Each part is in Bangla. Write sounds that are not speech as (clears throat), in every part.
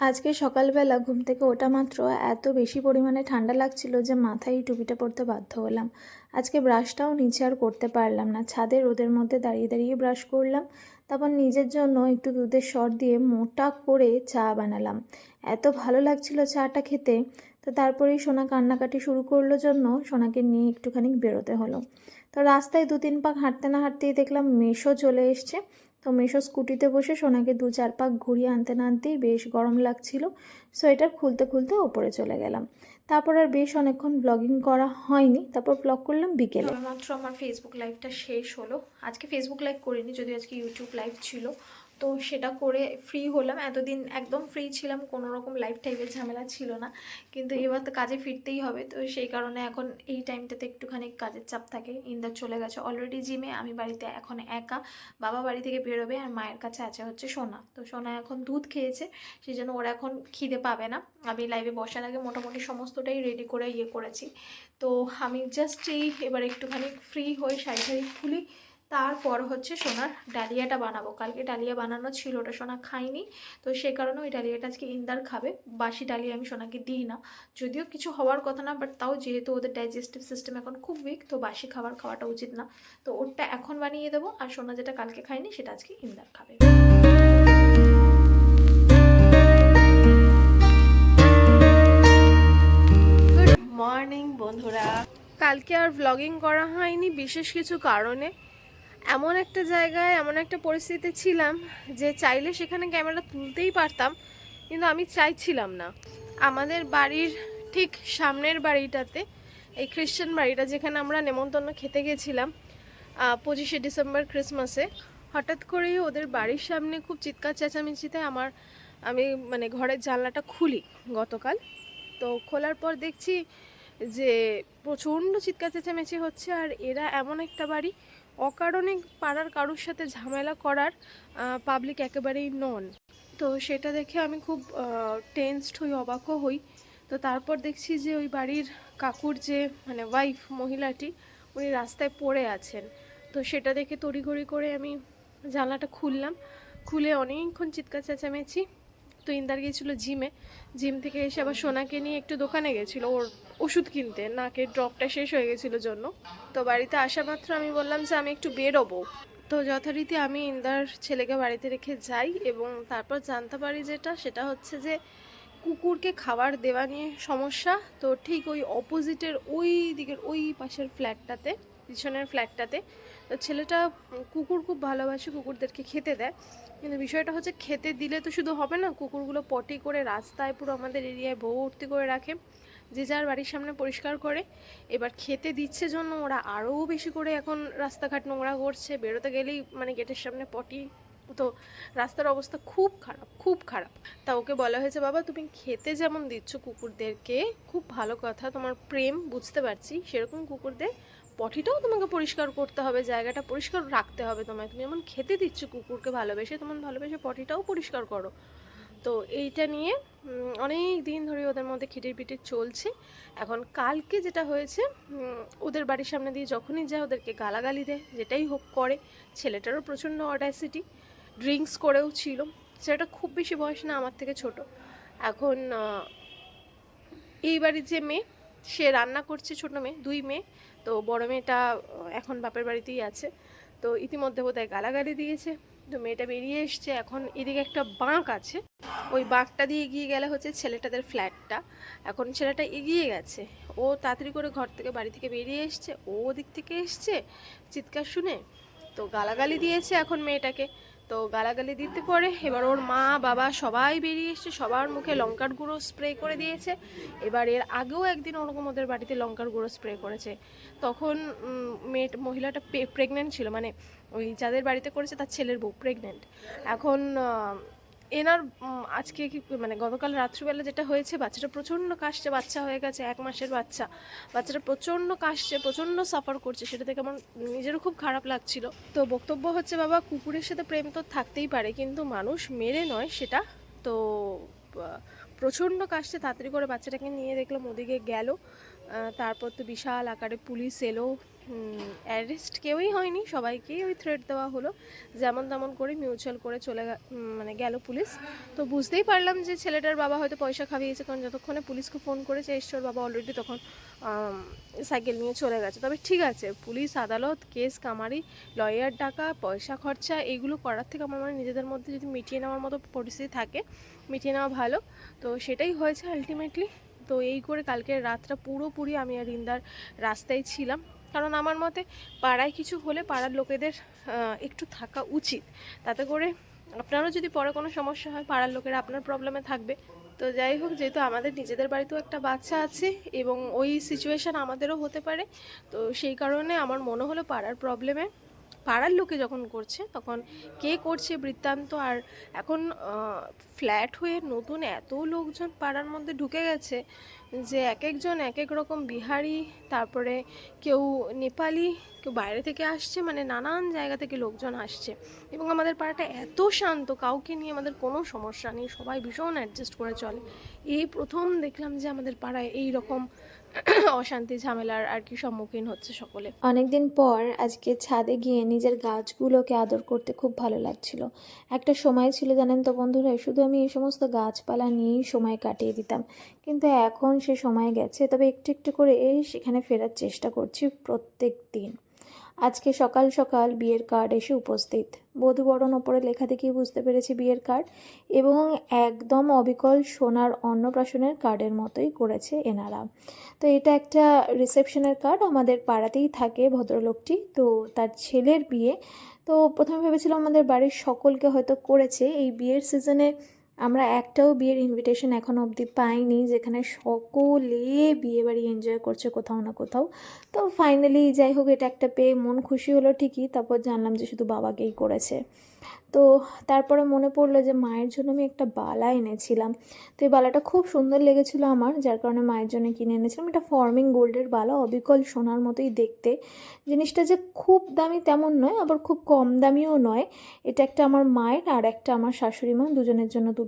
আজকে সকালবেলা ঘুম থেকে ওটা মাত্র এত বেশি পরিমাণে ঠান্ডা লাগছিল যে মাথায় টুপিটা পরতে বাধ্য হলাম। আজকে ব্রাশটাও নিচে আর করতে পারলাম না। ছাদে রোদের মধ্যে দাঁড়িয়ে দাঁড়িয়ে ব্রাশ করলাম, তারপর নিজের জন্য একটু দুধের সর দিয়ে মোটা করে চা বানালাম। এত ভালো লাগছিল চাটা খেতে, তো তারপরেই সোনা কান্নাকাটি শুরু করল জন্য সোনাকে নিয়ে একটুখানি বেরোতে হলো। তো রাস্তায় দু তিন পাক হাঁটতে না হাঁটতেই দেখলাম মেশো চলে এসছে। তো মেশো স্কুটিতে বসে সোনাকে দু চার পাক ঘুরিয়ে আনতে না আনতেই বেশ গরম লাগছিল। সোয়েটার খুলতে খুলতে ওপরে চলে গেলাম। তারপর আর বেশ অনেকক্ষণ ব্লগিং করা হয়নি। তারপর ব্লগ করলাম বিকেলে। মাত্র আমার ফেসবুক লাইভটা শেষ হলো। আজকে ফেসবুক লাইভ করিনি যদি আজকে ইউটিউব লাইভ ছিল। তো সেটা করে ফ্রি হলাম। এতদিন একদম ফ্রি ছিলাম কোনো রকম লাইফ টাইপের ঝামেলা ছিল না। কিন্তু এবার তো কাজে ফিরতেই হবে। তো সেই কারণে এখন এই টাইমটাতে একটুখানি কাজের চাপ থাকে। ইন্দার চলে গেছে অলরেডি জিমে আমি বাড়িতে এখন একা। বাবা বাড়ি থেকে বেরোবে আর মায়ের কাছে আছে হচ্ছে সোনা। তো সোনা এখন দুধ খেয়েছে সেই জন্য ওরা এখন খিদে পাবে না। আমি লাইভে বসার আগে মোটামুটি সমস্তটাই রেডি করে ইয়ে করেছি। তো আমি জাস্ট এই এবার একটুখানি ফ্রি হয়ে শাড়ি শাড়ি খুলি। তারপর হচ্ছে সোনার ডালিয়াটা বানাবো। কালকে ডালিয়া বানানো ছিল ওটা সোনা খাইনি। তো সেই কারণে ওই ডালিয়াটা আজকে ইন্দার খাবে। বাসি ডালিয়া আমি সোনাকে দিই না। যদিও কিছু হওয়ার কথা না বাট তাও যেহেতু ওদের ডাইজেস্টিভ সিস্টেম এখন খুব উইক তো বাসি খাবার খাওয়াটা উচিত না। তো ওরটা এখন বানিয়ে দেবো আর সোনা যেটা কালকে খায়নি সেটা আজকে ইন্দার খাবে। গুড মর্নিং বন্ধুরা। কালকে আর ব্লগিং করা হয়নি বিশেষ কিছু কারণে। এমন একটা জায়গায়, এমন একটা পরিস্থিতিতে ছিলাম যে চাইলে সেখানে ক্যামেরা তুলতেই পারতাম, কিন্তু আমি চাইছিলাম না। আমাদের বাড়ির ঠিক সামনের বাড়িটাতে, এই খ্রিশ্চান বাড়িটা যেখানে আমরা নেমন্তন্ন খেতে গেছিলাম পঁচিশে ডিসেম্বর ক্রিসমাসে, হঠাৎ করেই ওদের বাড়ির সামনে খুব চিৎকার চেঁচামেচিতে আমার, আমি মানে ঘরের জানলাটা খুলি গতকাল। তো খোলার পর দেখছি যে প্রচণ্ড চিৎকার চেঁচামেচি হচ্ছে আর এরা এমন একটা বাড়ি অকারণে পাড়ার কারোর সাথে ঝামেলা করার পাবলিক একেবারেই নন। তো সেটা দেখে আমি খুব টেন্সড হই, অবাকও হই। তো তারপর দেখছি যে ওই বাড়ির কাকুর যে মানে ওয়াইফ মহিলাটি, উনি রাস্তায় পড়ে আছেন। তো সেটা দেখে তড়িঘড়ি করে আমি জানলাটা খুললাম। খুলে অনেকক্ষণ চিৎকার চেঁচামেচি। তো ইন্দার গিয়েছিল জিমে। জিম থেকে এসে আবার সোনাকে নিয়ে একটু দোকানে গেছিল। ওর ওষুধ কিনতে। নাকের ড্রপটা শেষ হয়ে গেছিল জন্য। তো বাড়িতে আসা মাত্র আমি বললাম যে আমি একটু বেরোবো। তো যথারীতি আমি ইন্দার ছেলেকে বাড়িতে রেখে যাই এবং তারপর জানতে পারি যেটা, সেটা হচ্ছে যে কুকুরকে খাবার দেওয়া নিয়ে সমস্যা। তো ঠিক ওই অপোজিটের ওই দিকের ওই পাশের ফ্ল্যাটটাতে, পিছনের ফ্ল্যাটটাতে, তো ছেলেটা কুকুর খুব ভালোবাসে, কুকুরদেরকে খেতে দেয়। কিন্তু বিষয়টা হচ্ছে খেতে দিলে তো শুধু হবে না, কুকুরগুলো পটি করে রাস্তায় পুরো আমাদের এরিয়ায় ভর্তি করে রাখে। যে যার বাড়ির সামনে পরিষ্কার করে। এবার খেতে দিচ্ছে জন্য ওরা আরও বেশি করে এখন রাস্তাঘাট নোংরা করছে। বেরোতে গেলেই মানে গেটের সামনে পটি, তো রাস্তার অবস্থা খুব খারাপ খুব খারাপ। তা ওকে বলা হয়েছে, বাবা, তুমি খেতে যেমন দিচ্ছ কুকুরদেরকে, খুব ভালো কথা, তোমার প্রেম, বুঝতে পারছি। সেরকম কুকুরদের পটিটাও তোমাকে পরিষ্কার করতে হবে, জায়গাটা পরিষ্কার রাখতে হবে তোমায়। তুমি এমন খেতে দিচ্ছ কুকুরকে ভালোবেসে তোমার ভালোবেসে পটিটাও পরিষ্কার করো। তো এইটা নিয়ে অনেক দিন ধরে ওদের মধ্যে খিটির পিটির চলছে। এখন কালকে যেটা হয়েছে ওদের বাড়ির সামনে দিয়ে যখনই যায় ওদেরকে গালাগালি দেয়, যেটাই হোক করে। ছেলেটারও প্রচণ্ড অডাসিটি ড্রিঙ্কস করেও ছিল। ছেলেটা খুব বেশি বয়স না, আমার থেকে ছোট। এখন এই বাড়ির যে মেয়ে, সে রান্না করছে ছোট মেয়ে, দুই মেয়ে। তো বড় মেয়েটা এখন বাপের বাড়িতেই আছে। তো ইতিমধ্যে বোধহয় গালাগালি দিয়েছে। তো মেয়েটা বেরিয়ে এসছে। এখন এদিকে একটা বাঁক আছে। ওই বাঁকটা দিয়ে এগিয়ে গেলে হচ্ছে ছেলেটাদের ফ্ল্যাটটা। এখন ছেলেটা এগিয়ে গেছে। ও তাড়াতাড়ি করে ঘর থেকে বাড়ি থেকে বেরিয়ে এসছে। ও ওদিক থেকে এসছে। চিৎকার শুনে তো গালাগালি দিয়েছে এখন মেয়েটাকে। তো গালাগালি দিতে পরে এবার ওর মা, বাবা সবাই বেরিয়ে এসছে। সবার মুখে লঙ্কার গুঁড়ো স্প্রে করে দিয়েছে। এবার এর আগেও একদিন ওরকম ওদের বাড়িতে লঙ্কার গুঁড়ো স্প্রে করেছে। তখন মেয়ে মহিলাটা প্রেগনেন্ট ছিল। মানে ওই যাদের বাড়িতে করেছে তার ছেলের বউ প্রেগনেন্ট এখন এনার আজকে কি মানে গতকাল রাত্রিবেলা যেটা হয়েছে, বাচ্চাটা প্রচণ্ড কাশছে, বাচ্চা হয়ে গেছে, এক মাসের বাচ্চা। বাচ্চাটা প্রচণ্ড কাশছে, প্রচণ্ড সাফার করছে, সেটা থেকে আমার নিজেরও খুব খারাপ লাগছিল। তো বক্তব্য হচ্ছে, বাবা, কুকুরের সাথে প্রেম তো থাকতেই পারে, কিন্তু মানুষ মেরে নয় সেটা। তো প্রচণ্ড কাশছে, তাড়াতাড়ি করে বাচ্চাটাকে নিয়ে দেখলাম, ওদিকে গেল। তারপর তো বিশাল আকারে পুলিশ এলো। অ্যারেস্ট কেউই হয়নি সবাইকেই ওই থ্রেট দেওয়া হলো। যেমন তেমন করে মিউচুয়াল করে চলে মানে গেল পুলিশ। তো বুঝতেই পারলাম যে ছেলেটার বাবা হয়তো পয়সা খাইয়েছে, কারণ যতক্ষণে পুলিশকে ফোন করেছে, ঈশ্বর বাবা অলরেডি তখন সাইকেল নিয়ে চলে গেছে। তবে ঠিক আছে, পুলিশ, আদালত কেস কামারি লয়ার টাকা, পয়সা, খরচা এইগুলো করার থেকে আমার মানে নিজেদের মধ্যে যদি মিটিয়ে নেওয়ার মতো পরিস্থিতি থাকে, মিটিয়ে নেওয়া ভালো। তো সেটাই হয়েছে আলটিমেটলি তো এই করে কালকের রাতটা পুরোপুরি আমি আর ইন্দার রাস্তায় ছিলাম। কারণ আমার মতে পাড়ায় কিছু হলে পাড়ার লোকেদের একটু থাকা উচিত। তাতে করে আপনারও যদি পরে কোনো সমস্যা হয়, পাড়ার লোকেরা আপনার প্রবলেমে থাকবে। তো যাই হোক, যেহেতু আমাদের নিজেদের বাড়িতেও একটা বাচ্চা আছে এবং ওই সিচুয়েশান আমাদেরও হতে পারে, তো সেই কারণে আমার মনে হলো পাড়ার প্রবলেমে পাড়ার লোকে যখন করছে, তখন কে করছে বৃত্তান্ত? আর এখন ফ্ল্যাট হয়ে নতুন এত লোকজন পাড়ার মধ্যে ঢুকে গেছে যে এক একজন এক এক রকম বিহারি, তারপরে কেউ নেপালি, কেউ বাইরে থেকে আসছে মানে নানান জায়গা থেকে লোকজন আসছে। এবং আমাদের পাড়াটা এত শান্ত, কাউকে নিয়ে আমাদের কোনো সমস্যা নেই, সবাই ভীষণ অ্যাডজাস্ট করে চলে। এই প্রথম দেখলাম যে আমাদের পাড়ায় এই রকম (clears throat) অশান্তি ঝামেলার আর কি সম্মুখীন হচ্ছে সকলে। অনেকদিন পর আজকে ছাদে গিয়ে নিজের গাছগুলোকে আদর করতে খুব ভালো লাগছিল। একটা সময় ছিল জানেন তো বন্ধুরা, শুধু আমি এই সমস্ত গাছপালা নিয়েই সময় কাটিয়ে দিতাম। কিন্তু এখন সে সময় গেছে, তবে একটু একটু করে এই সেখানে ফেরার চেষ্টা করছি প্রত্যেক দিন। আজকে সকাল সকাল বিয়ের কার্ড এসে উপস্থিত। বধূবরণ ওপরে লেখা দেখেই বুঝতে পেরেছি বিয়ের কার্ড এবং একদম অবিকল সোনার অন্নপ্রাশনের কার্ডের মতোই করেছে এনারা। তো এটা একটা রিসেপশনের কার্ড আমাদের পাড়াতেই থাকে ভদ্রলোকটি, তো তার ছেলের বিয়ে। তো প্রথমে ভেবেছিলাম আমাদের বাড়ির সকলকে হয়তো করেছে। এই বিয়ের সিজনে আমরা একটাও বিয়ের ইনভিটেশন এখনও অবধি পাইনি, যেখানে সকলে বিয়ে বাড়ি এনজয় করছে কোথাও না কোথাও। তো ফাইনালি যাই হোক, এটা একটা পেয়ে মন খুশি হলো ঠিকই, তারপর জানলাম যে শুধু বাবাকেই করেছে। তো তারপরে মনে পড়ল যে মায়ের জন্য আমি একটা বালা এনেছিলাম। তো এই বালাটা খুব সুন্দর লেগেছিলো আমার, যার কারণে মায়ের জন্য কিনে এনেছিলাম। এটা ফর্মিং গোল্ডের বালা, অবিকল সোনার মতোই দেখতে। জিনিসটা যে খুব দামি তেমন নয়, আবার খুব কম দামিও নয়। এটা একটা আমার মায়ের আর একটা আমার শাশুড়ি মা, দুজনের জন্য দুটো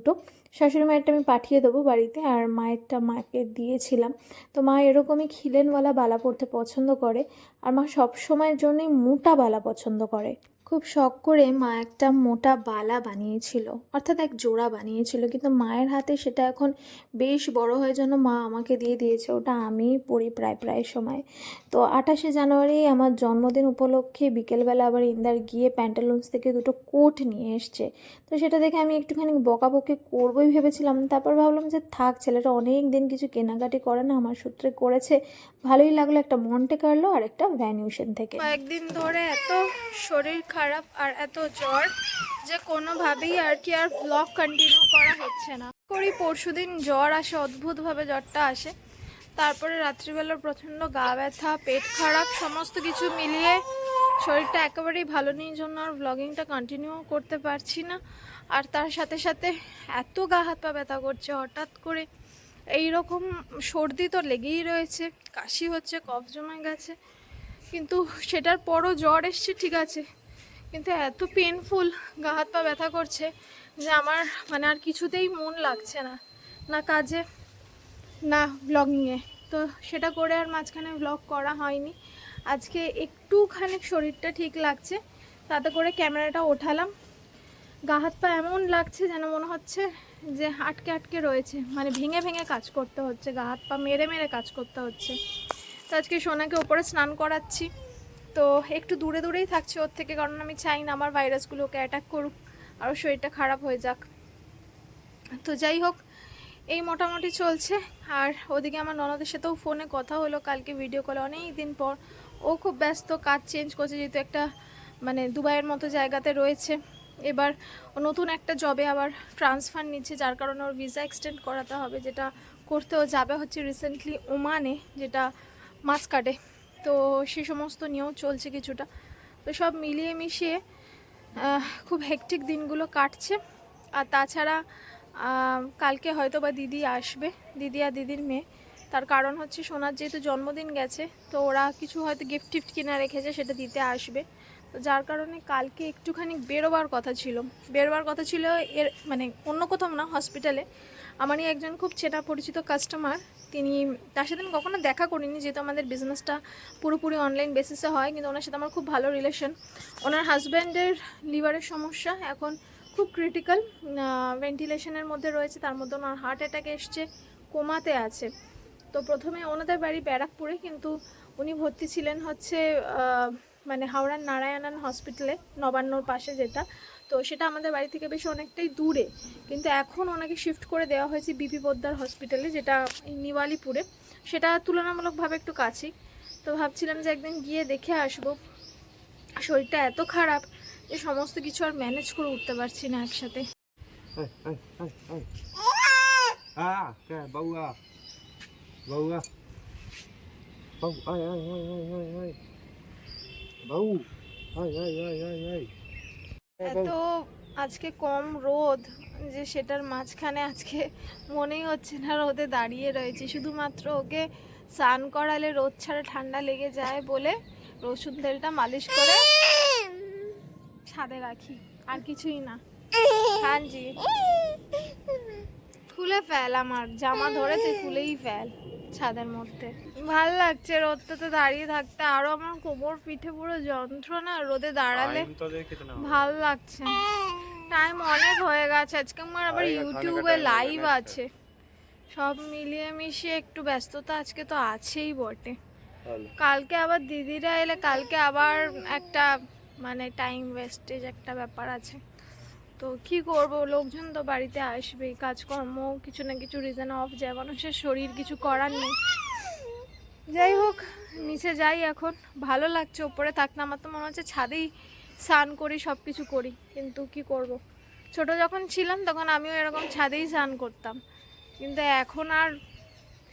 শাশুড়ি মায়েরটা আমি পাঠিয়ে দেবো বাড়িতে আর মায়েরটা মাকে দিয়েছিলাম। তো মা এরকমই খিলেনওয়ালা বালা পরতে পছন্দ করে। আর মা সব সময়ের জন্যই মোটা বালা পছন্দ করে। খুব শখ করে মা একটা মোটা বালা বানিয়েছিল, অর্থাৎ এক জোড়া বানিয়েছিল। কিন্তু মায়ের হাতে সেটা এখন বেশ বড় হয়ে জন্য মা আমাকে দিয়ে দিয়েছে, ওটা আমি পড়ি প্রায় প্রায় সময়। তো আঠাশে জানুয়ারি আমার জন্মদিন উপলক্ষে বিকেলবেলা আবার ইন্দার গিয়ে প্যান্টালুন্স থেকে দুটো কোট নিয়ে এসছে। তো সেটা দেখে আমি একটুখানি বকাবকি করবোই ভেবেছিলাম। তারপর ভাবলাম যে থাক, ছেলেটা অনেক দিন কিছু কেনাকাটি করে না, আমার সূত্রে করেছে। ভালোই লাগল একটা মন্টে কার্লো আর একটা ভ্যানিউশন থেকে। কয়েকদিন ধরে এত শরীর খারাপ আর এত জ্বর যে কোনোভাবেই আর কি আর ব্লগ কন্টিনিউ করা হচ্ছে না। করি পরশুদিন জ্বর আসে, অদ্ভুতভাবে জ্বরটা আসে। তারপরে রাত্রিবেলার প্রচণ্ড গা ব্যথা, পেট খারাপ, সমস্ত কিছু মিলিয়ে শরীরটা একেবারেই ভালো নেই জন্য আর ব্লগিংটা কন্টিনিউ করতে পারছি না। আর তার সাথে সাথে এত গা হাত পা ব্যথা করছে, হঠাৎ করে এই রকম সর্দি তো লেগেই রয়েছে, কাশি হচ্ছে, কফ জমে গেছে। কিন্তু সেটার পরও জ্বর এসছে, ঠিক আছে। কিন্তু এত পেনফুল গা হাত পা ব্যথা করছে যে আমার মানে আর কিছুতেই মন লাগছে না। না কাজে, না ব্লগিংয়ে তো সেটা করে আর মাঝখানে ব্লগ করা হয়নি। আজকে একটুখানি শরীরটা ঠিক লাগছে, তাতে করে ক্যামেরাটা ওঠালাম। গা হাত পা এমন লাগছে যেন মনে হচ্ছে যে আটকে আটকে রয়েছে। মানে ভেঙে ভেঙে কাজ করতে হচ্ছে, গা হাত পা মেরে মেরে কাজ করতে হচ্ছে। তো আজকে সোনাকে ওপরে স্নান করাচ্ছি। তো একটু দূরে দূরেই থাকছে ওর থেকে, কারণ আমি চাই না আমার ভাইরাসগুলো ওকে অ্যাটাক করুক, আরও শরীরটা খারাপ হয়ে যাক। তো যাই হোক, এই মোটামুটি চলছে। আর ওদিকে আমার ননদের সাথেও ফোনে কথা হলো, কালকে ভিডিও কলে অনেক দিন পর। ও খুব ব্যস্ত, কাজ চেঞ্জ করছে, যেহেতু একটা মানে দুবাইয়ের মতো জায়গাতে রয়েছে। এবার নতুন একটা জবে আবার ট্রান্সফার নিচ্ছে, যার কারণে ওর ভিসা এক্সটেন্ড করাতে হবে, যেটা করতেও যাবে হচ্ছে রিসেন্টলি ওমানে, যেটা মাসকাটে। তো সে সমস্ত নিয়েও চলছে কিছুটা। তো সব মিলিয়ে মিশিয়ে খুব হেকটিক দিনগুলো কাটছে। আর তাছাড়া কালকে হয়তো বা দিদি আসবে, দিদি আর দিদির মেয়ে। তার কারণ হচ্ছে সোনার যেহেতু জন্মদিন গেছে, তো ওরা কিছু হয়তো গিফট টিফট কিনে রেখেছে, সেটা দিতে আসবে। তো যার কারণে কালকে একটুখানি বেরোবার কথা ছিল। বেরোবার কথা ছিল এর মানে অন্য কোথাও না হসপিটালে আমারই একজন খুব চেনা পরিচিত কাস্টমার তিনি, তার সাথে আমি কখনো দেখা করিনি, যেহেতু আমাদের বিজনেসটা পুরোপুরি অনলাইন বেসিসে হয়, কিন্তু ওনার সাথে আমার খুব ভালো রিলেশন ওনার হাজব্যান্ডের লিভারের সমস্যা, এখন খুব ক্রিটিক্যাল ভেন্টিলেশনের মধ্যে রয়েছে, তার মধ্যে ওনার হার্ট অ্যাটাক এসছে, কোমাতে আছে। তো প্রথমে ওনাদের বাড়ি ব্যারাকপুরে, কিন্তু উনি ভর্তি ছিলেন হচ্ছে মানে হাওড়ার নারায়ণন হসপিটালে নবান্নর পাশে যেটা। তো সেটা আমাদের বাড়ি থেকে বেশ অনেকটাই দূরে। কিন্তু এখন ওনাকে শিফট করে দেওয়া হয়েছে বিপি পোদ্দার হসপিটালে যেটা নিওয়ালিপুরে। সেটা তুলনামূলকভাবে একটু কাছেই। তো ভাবছিলাম যে একদিন গিয়ে দেখে আসব। শরীরটা এত খারাপ যে সমস্ত কিছু আর ম্যানেজ করে উঠতে পারছি না একসাথে. À, kìa, bầu à. Bầu à. Bầu, ơi, ơi, ơi, ơi, এত আজকে কম রোদ যে সেটার মাঝখানে আজকে মনেই হচ্ছে না রোদে দাঁড়িয়ে রয়েছে। শুধুমাত্র ওকে স্নান করালে রোদ ছাড়া ঠান্ডা লেগে যায় বলে রসুন তেলটা মালিশ করে ছাদে রাখি, আর কিছুই না। হ্যাঁ জি খুলে ফেল আমার, জামা ধরে তুই খুলেই ফেল। ছাদের মধ্যে। ভালো লাগছে রোদটাতে দাঁড়িয়ে থাকতে। আরও আমার কোমর পিঠে পুরো যন্ত্রণা রোদে দাঁড়ালে ভালো লাগছে। টাইম অনেক হয়ে গেছে আজকে আমার আবার ইউটিউবে লাইভ আছে। সব মিলিয়ে মিশিয়ে একটু ব্যস্ততা আজকে তো আছেই বটে। কালকে আবার দিদিরা এলে কালকে আবার একটা মানে টাইম ওয়েস্টেজ একটা ব্যাপার আছে। তো কি করব? লোকজন তো বাড়িতে আসবেই কাজকর্ম কিছু না কিছু রিজন অফ যায় মানুষের শরীর কিছু করার নেই। যাই হোক, নিচে যাই এখন। ভালো লাগছে, ওপরে থাকতে আমার তো মনে হচ্ছে ছাদেই স্নান করি সব কিছু করি। কিন্তু কি করব। ছোট যখন ছিলাম, তখন আমিও এরকম ছাদেই স্নান করতাম। কিন্তু এখন আর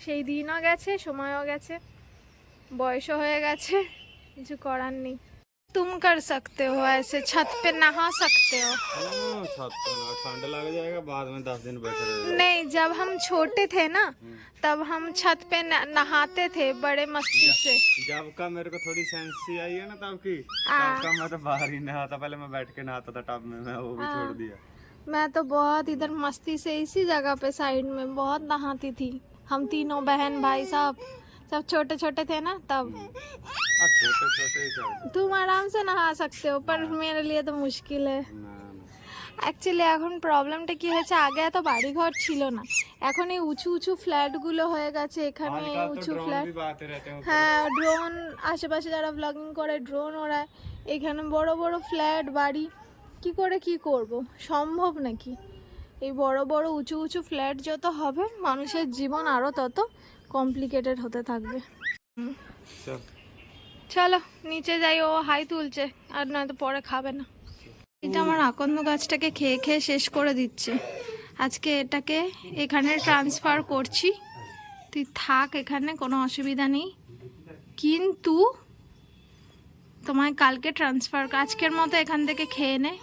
সেই দিনও গেছে, সময়ও গেছে, বয়সও হয়ে গেছে, কিছু করার নেই। तुम कर सकते हो ऐसे छत पे नहा सकते हो। हाँ, छत पे ठंड लग जाएगा बाद में दस दिन बैठे नहीं जब हम छोटे थे ना तब हम छत पे नहाते थे बड़े मस्ती से। जब का मेरे को थोड़ी सेंसी आई है ना तब की हाँ। तब का मैं तो बाहर ही नहाता पहले मैं बैठ के नहाता था टब में मैं वो भी हाँ। छोड़ दिया। मैं तो बहुत इधर मस्ती से इसी जगह पे साइड में बहुत नहाती थी हम तीनों बहन भाई सब सब छोटे छोटे थे ना तब अब छोटे छोटे ही चल तुम आराम से नहा सकते हो पर मेरे लिए तो मुश्किल है ना ना অ্যাকচুয়ালি এখন প্রবলেমটা কি হয়েছে আগে এত বাড়িঘর ছিল না এখন এই উঁচু উঁচু ফ্ল্যাটগুলো হয়ে গেছে এখানে এই आजकल तो উঁচু ड्रोन ফ্ল্যাট भी आते रहते हैं ऊपर। হ্যাঁ ড্রোন আশেপাশে যারা ব্লগিং করে ড্রোন ওড়ায় এখানে বড় বড় ফ্ল্যাট বাড়ি কি করে কি করব সম্ভব নাকি এই বড় বড় উঁচু উঁচু ফ্ল্যাট যত হবে মানুষের জীবন আরও তত কমপ্লিকেটেড হতে থাকবে। চলো। নিচে যাই ও হাই তুলছে আর নয়তো পরে খাবে না। এটা আমার আকন্দ গাছটাকে খেয়ে খেয়ে শেষ করে দিচ্ছে। আজকে এটাকে এখানে ট্রান্সফার করছি। তুই থাক এখানে কোনো অসুবিধা নেই। কিন্তু তোমায় কালকে ট্রান্সফার আজকের মতো এখান থেকে খেয়ে নে।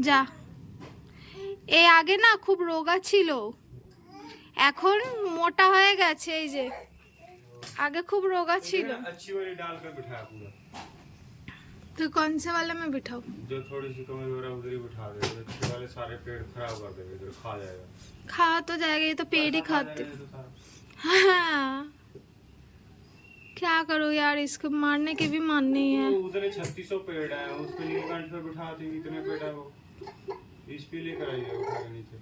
যা। এ আগে না খুব রোগা ছিল। এখন মোটা হয়ে গেছে এই যে আগে খুব রোগা ছিল अच्छी वाली डाल कर बिठाया पूरा তুই कौन से वाले में बिठाओ जो थोड़ी सी कमी हो रहा है उधर ही बिठा दे अच्छे वाले सारे पेड़ खराब कर देगा इधर खा जाएगा खा तो जाएगा ये तो पेड़ ही खाते ये तो सारा। हाँ क्या करो यार इसको मारने के भी मान नहीं है वो उधर छत्तीस सौ पेड़ है उसके नीलकंठ पे बिठा दी इतने पेड़ है वो इस पे लेकर आइए उठा के नीचे